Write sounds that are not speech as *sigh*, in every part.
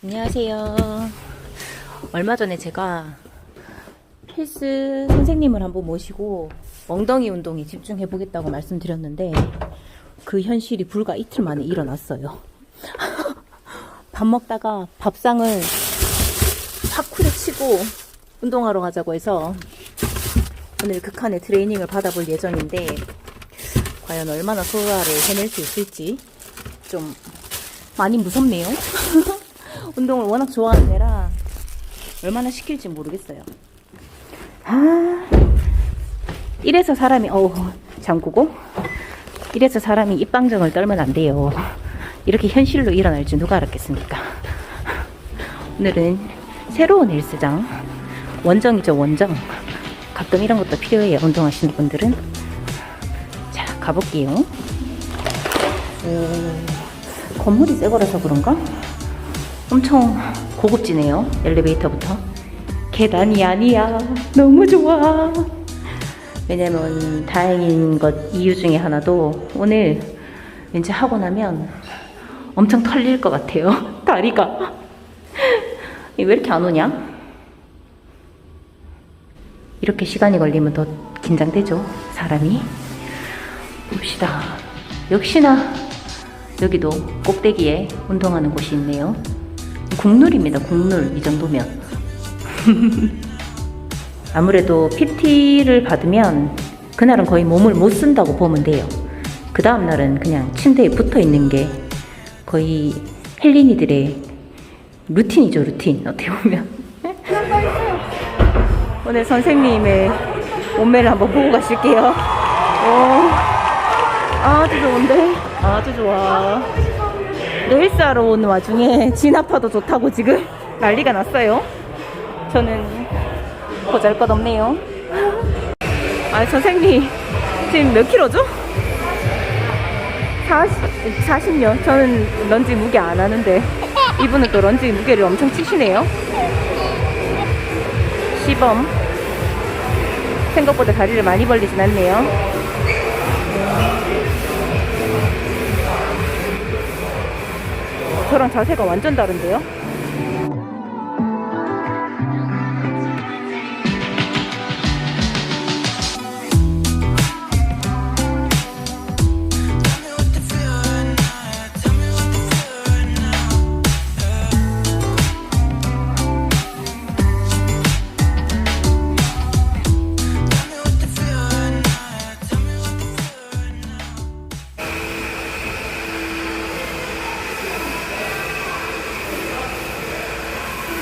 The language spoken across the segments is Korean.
안녕하세요. 얼마 전에 제가 헬스 선생님을 한번 모시고 엉덩이 운동에 집중해 보겠다고 말씀드렸는데 그 현실이 불과 이틀 만에 일어났어요. *laughs* 밥 먹다가 밥상을 파쿠르 치고 운동하러 가자고 해서 오늘 극한의 트레이닝을 받아볼 예정인데 과연 얼마나 소화를 해낼 수 있을지 좀 많이 무섭네요. *laughs* 운동을 워낙 좋아하는 애라 얼마나 시킬지 모르겠어요. 아, 이래서 사람이 어우 잠그고 이래서 사람이 입방정을 떨면 안 돼요. 이렇게 현실로 일어날 줄 누가 알았겠습니까? 오늘은 새로운 헬스장 원정이죠 원정. 가끔 이런 것도 필요해요 운동하시는 분들은. 자 가볼게요. 오, 건물이 새 거라서 그런가? 엄청 고급지네요. 엘리베이터부터. 계단이 아니야. 너무 좋아. 왜냐면 다행인 것 이유 중에 하나도 오늘 왠지 하고 나면 엄청 털릴 것 같아요. *laughs* 다리가. 왜 이렇게 안 오냐? 이렇게 시간이 걸리면 더 긴장되죠. 사람이. 봅시다. 역시나 여기도 꼭대기에 운동하는 곳이 있네요. 국룰입니다. 국룰 이 정도면 *laughs* 아무래도 PT를 받으면 그날은 거의 몸을 못 쓴다고 보면 돼요. 그 다음 날은 그냥 침대에 붙어 있는 게 거의 헬린이들의 루틴이죠 루틴 어떻게 보면 *laughs* 오늘 선생님의 몸매를 한번 보고 가실게요. 오, 아주 좋은데 아주 좋아. 헬스하러 온 와중에 진압파도 좋다고 지금 *laughs* 난리가 났어요. 저는 보잘 것 없네요. 아, 선생님, 지금 몇 킬로죠? 40, 40년? 저는 런지 무게 안 하는데, 이분은 또 런지 무게를 엄청 치시네요. 시범. 생각보다 다리를 많이 벌리진 않네요. 저랑 자세가 완전 다른데요?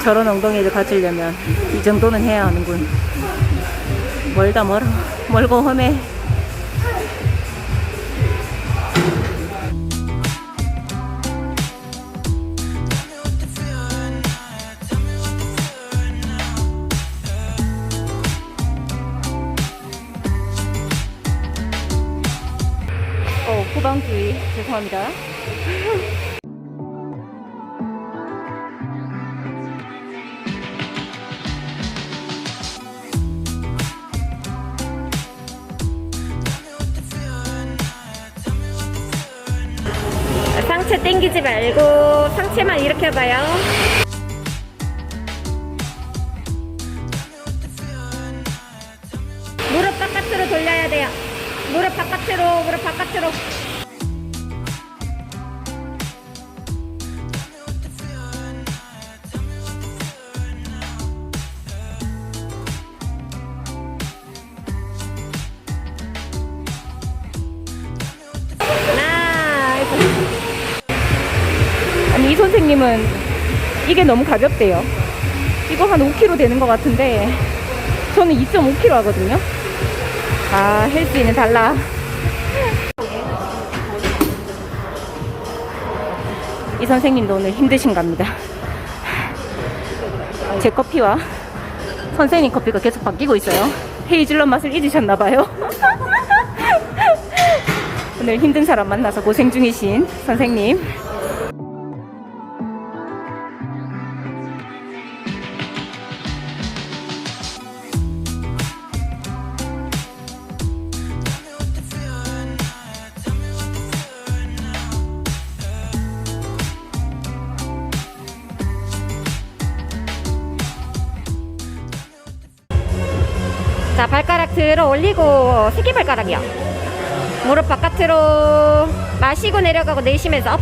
저런 엉덩이를 가지려면 이 정도는 해야 하는군. 멀다 멀어. 멀고 험해. 어, 후방주의. 죄송합니다. 당기지 말고 상체만 해봐요. 무릎 바깥으로 돌려야 돼요. 무릎 바깥으로, 무릎 바깥으로. 선생님은 이게 너무 가볍대요. 이거 한 5kg 되는 것 같은데 저는 2.5kg 하거든요. 아 헬스인은 달라. 이 선생님도 오늘 힘드신갑니다. 제 커피와 선생님 커피가 계속 바뀌고 있어요. 헤이즐넛 맛을 잊으셨나봐요. *laughs* 오늘 힘든 사람 만나서 고생 중이신 선생님. 자, 발가락 들어 올리고 새끼 발가락이요. 무릎 바깥으로 마시고 내려가고 내쉬면서 업.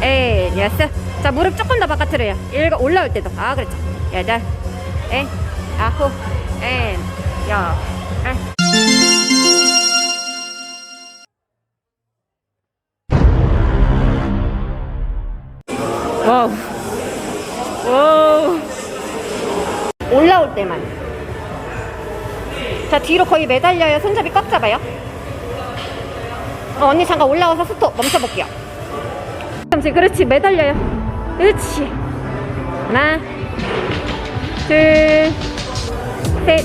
에, 예스. 자, 무릎 조금 더 바깥으로요. 일곱 올라올 때도. 아, 그렇죠. 여덟, 에, 아홉, 엔, 여, 에. 와우. 와우. 올라올 때만. 자, 뒤로 거의 매달려요. 손잡이 꽉 잡아요. 어, 언니 잠깐 올라와서 스톱 멈춰볼게요. 잠시 그렇지 매달려요. 그렇지. 하나, 둘, 셋.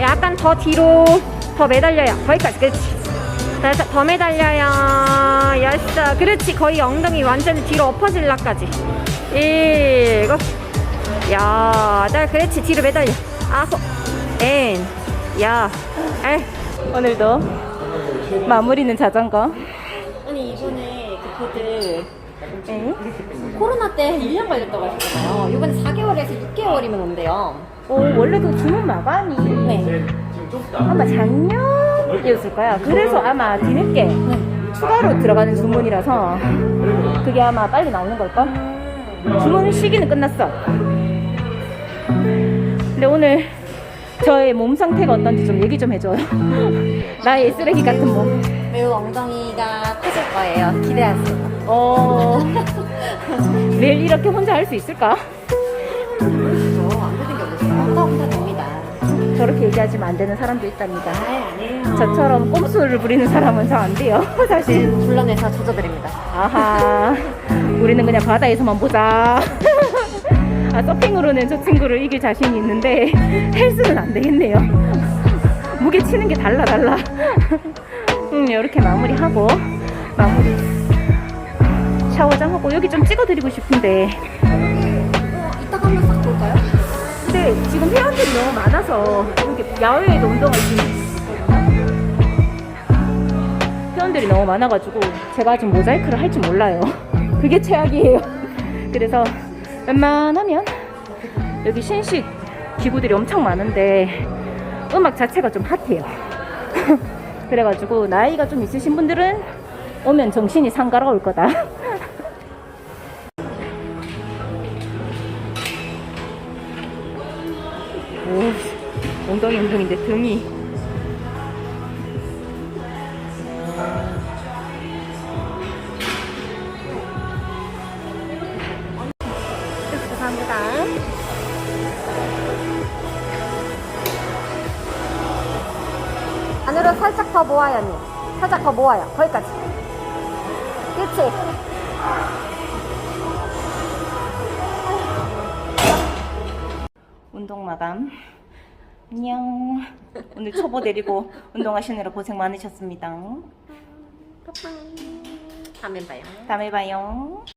약간 더 뒤로 더 매달려요. 거기까지. 그렇지. 다섯 더 매달려요. 여섯. 그렇지. 거의 엉덩이 완전히 뒤로 엎어질라까지. 일곱. 여덟. 그렇지. 뒤로 매달려. 아홉. 엔. 여. 알. 오늘도 마무리는 자전거. 아니 이번에 그 응? 코로나 때 1년 걸렸다고 하셨잖아요. 이번에 4개월에서 6개월이면 온대요. 오, 원래 그 주문 마감이 네. 아마 작년이었을 거야. 그래서 아마 뒤늦게 네. 추가로 들어가는 주문이라서 그게 아마 빨리 나오는 걸까? 주문 시기는 끝났어. 근데 오늘 저의 몸 상태가 어떤지 좀 얘기 좀 해줘요. *laughs* 나의 쓰레기 같은 몸. 매우 엉덩이가 커질 거예요. 기대하세요. 어, 매일 이렇게 혼자 할 수 있을까? 그렇죠. 안 되는 게 어딨어요. 아까 혼자 됩니다. 저렇게 얘기하시면 안 되는 사람도 있답니다. 네, 아니에요. 저처럼 꼼수를 부리는 사람은 잘 안 돼요, *laughs* 사실. 불러내서 조져드립니다. 아하, 우리는 그냥 바다에서만 보자. *laughs* 아, 서핑으로는 저 친구를 이길 자신이 있는데 *laughs* 헬스는 안 되겠네요. *laughs* 무게 치는 게 달라 달라. *laughs* 음, 이렇게 마무리하고 마무리 샤워장 하고 여기 좀 찍어드리고 싶은데 어, 이따가 한번 싹 볼까요? 근데 지금 회원들이 너무 많아서 여기 야외에도 운동할 수 있는 회원들이 너무 많아가지고 제가 아직 모자이크를 할 줄 몰라요. 그게 최악이에요. 그래서 웬만하면 여기 신식 기구들이 엄청 많은데 음악 자체가 좀 핫해요. *laughs* 그래가지고 나이가 좀 있으신 분들은 오면 정신이 상가라 올 거다. *laughs* 오, 엉덩이 운동인데 등이. 감사합니다. 안으로 살짝 더 모아요, 언니. 살짝 더 모아요. 거기까지. 그렇지. 운동 마감. 안녕. 오늘 초보 데리고 운동하시느라 고생 많으셨습니다. 다음에 봐요. 다음에 봐요.